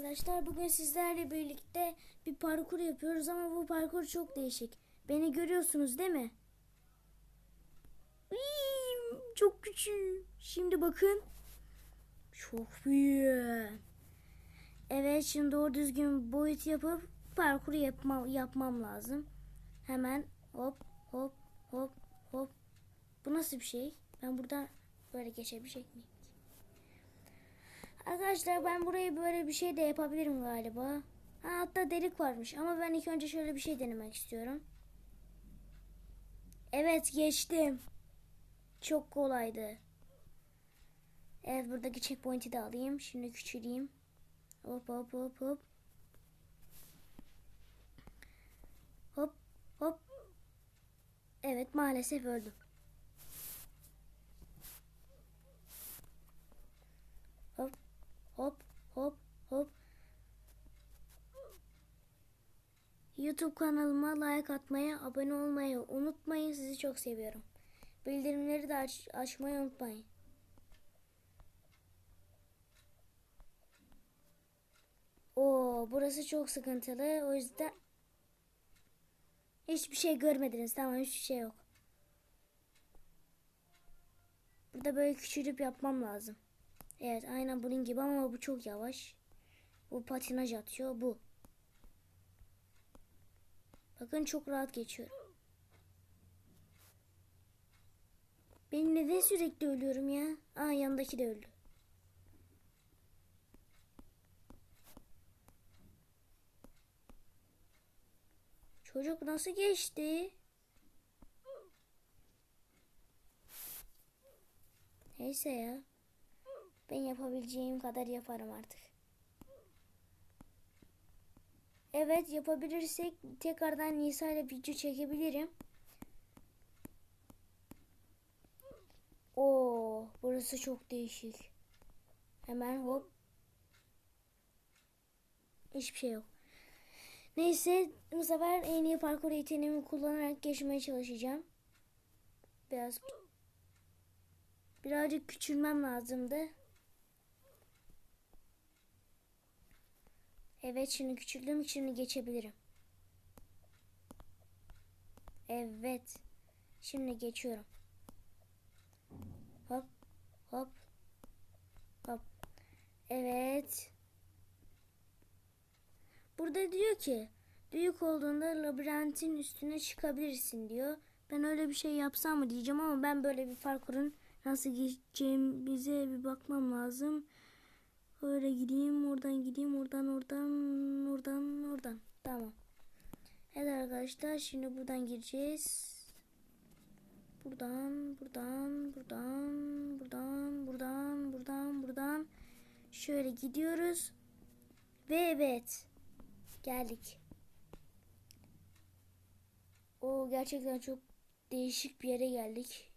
Arkadaşlar bugün sizlerle birlikte bir parkur yapıyoruz ama bu parkur çok değişik. Beni görüyorsunuz değil mi? Iiii, çok küçük. Şimdi bakın. Çok büyük. Evet şimdi doğru düzgün boyut yapıp parkuru yapmam, yapmam lazım. Hemen hop hop hop hop. Bu nasıl bir şey? Ben burada böyle geçebilecek miyim? Arkadaşlar ben burayı böyle bir şey de yapabilirim galiba. Ha, hatta delik varmış ama ben ilk önce şöyle bir şey denemek istiyorum. Evet geçtim. Çok kolaydı. Evet buradaki checkpoint'i de alayım. Şimdi küçüleyim. Hop hop hop hop. Hop hop. Evet maalesef öldüm. Hop hop hop hop. YouTube kanalıma like atmayı, abone olmayı unutmayın. Sizi çok seviyorum. Bildirimleri de aç, açmayı unutmayın. Oo, burası çok sıkıntılı. O yüzden hiçbir şey görmediniz. Tamam, hiçbir şey yok. Burada böyle küçülüp yapmam lazım. Evet aynen bunun gibi ama bu çok yavaş. Bu patinaj atıyor bu. Bakın çok rahat geçiyorum. Ben neden sürekli ölüyorum ya? Aa yanındaki de öldü. Çocuk nasıl geçti? Neyse ya. Ben yapabileceğim kadar yaparım artık. Evet yapabilirsek tekrardan Nisa ile video çekebilirim. Oo, burası çok değişik. Hemen hop. Hiçbir şey yok. Neyse bu sefer en iyi parkur yeteneğimi kullanarak geçmeye çalışacağım. Biraz birazcık küçülmem lazımdı. Evet şimdi küçüldüm şimdi geçebilirim. Evet. Şimdi geçiyorum. Hop hop hop. Evet. Burada diyor ki büyük olduğunda labirentin üstüne çıkabilirsin diyor. Ben öyle bir şey yapsam mı diyeceğim ama ben böyle bir parkurun nasıl geçeceğimize bir bakmam lazım. Öyle gideyim, oradan gideyim, oradan, oradan, oradan, oradan. Tamam. Evet arkadaşlar, şimdi buradan gireceğiz. Buradan, buradan, buradan, buradan, buradan, buradan, buradan. Şöyle gidiyoruz. Ve evet. Geldik. O gerçekten çok değişik bir yere geldik.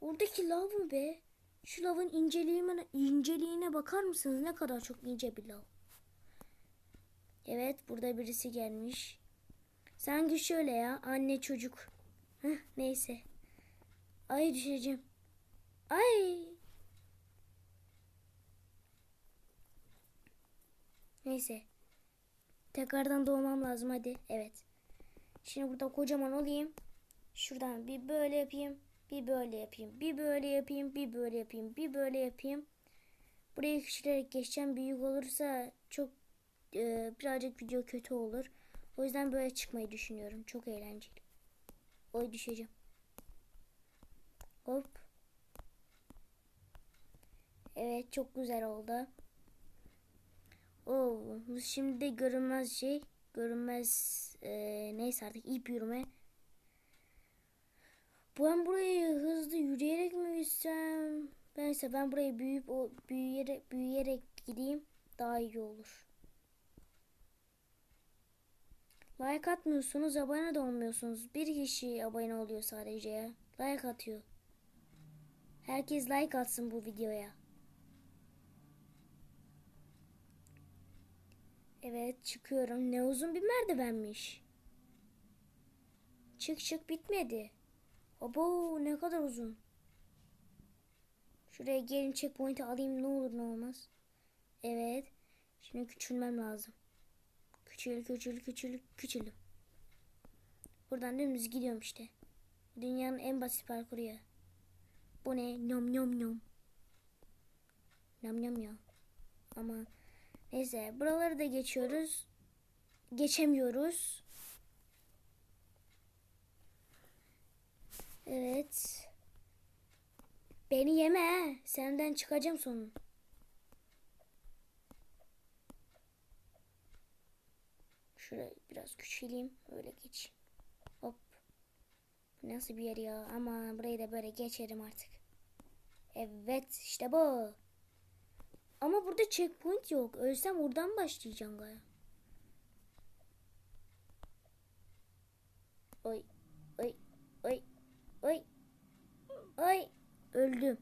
Oradaki lav mı be? Şu lavın inceliğine, inceliğine bakar mısınız? Ne kadar çok ince bir lav. Evet burada birisi gelmiş. Sanki şöyle ya anne çocuk. Heh, neyse. Ay düşeceğim. Ay. Neyse. Tekrardan doğmam lazım hadi. Evet. Şimdi burada kocaman olayım. Şuradan bir böyle yapayım. Bir böyle yapayım. Bir böyle yapayım. Bir böyle yapayım. Bir böyle yapayım. Burayı küçülerek geçeceğim. Büyük olursa çok e, birazcık video kötü olur. O yüzden böyle çıkmayı düşünüyorum. Çok eğlenceli. Oy düşeceğim. Hop. Evet çok güzel oldu. Oo, şimdi de görünmez şey. Görünmez e, neyse artık ip yürüme. Ben burayı hızlı yürüyerek mi gitsem? Neyse ben burayı büyüyüp o büyüyerek büyüyerek gideyim daha iyi olur. Like atmıyorsunuz, abone de olmuyorsunuz. Bir kişi abone oluyor sadece ya. Like atıyor. Herkes like atsın bu videoya. Evet çıkıyorum. Ne uzun bir merdivenmiş. Çık çık bitmedi. Abo ne kadar uzun. Şuraya gelin checkpoint'i alayım ne olur ne olmaz. Evet. Şimdi küçülmem lazım. Küçül, küçül, küçül, küçül. Buradan dümdüz gidiyorum işte. Dünyanın en basit parkuru ya. Bu ne? Nyom nyom nyom. Nyom nyom nyom. Ama neyse buraları da geçiyoruz. Geçemiyoruz. Evet. Beni yeme. Senden çıkacağım sonun. Şurayı biraz küçüleyim. Öyle geç. Hop. Nasıl bir yer ya? Ama burayı da böyle geçerim artık. Evet işte bu. Ama burada checkpoint yok. Ölsem oradan başlayacağım galiba. Oy. Oy. Oy. Oy. Öldüm.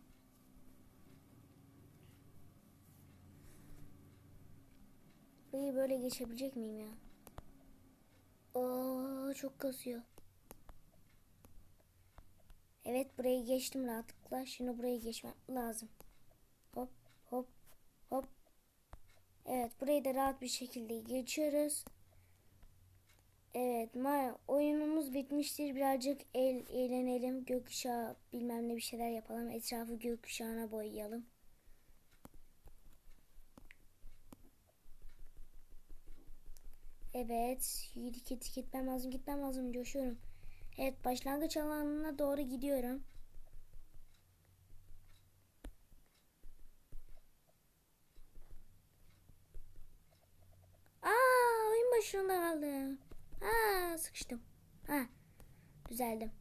Burayı böyle geçebilecek miyim ya? Oo çok kasıyor. Evet burayı geçtim rahatlıkla. Şimdi burayı geçmem lazım. Hop hop hop. Evet burayı da rahat bir şekilde geçiyoruz. Evet ma oyunumuz bitmiştir. Birazcık el eğlenelim. Gökkuşağı bilmem ne bir şeyler yapalım. Etrafı gökkuşağına boyayalım. Evet. Git gitmem lazım gitmem lazım coşuyorum. Evet başlangıç alanına doğru gidiyorum. Aa oyun başında kaldım. Aa sıkıştım. Ha düzeldim.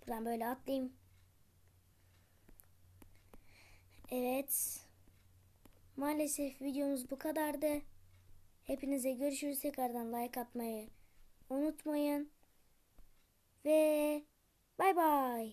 Buradan böyle atlayayım. Evet. Maalesef videomuz bu kadardı. Hepinize görüşürüz. Tekrardan like atmayı unutmayın. Ve bay bay.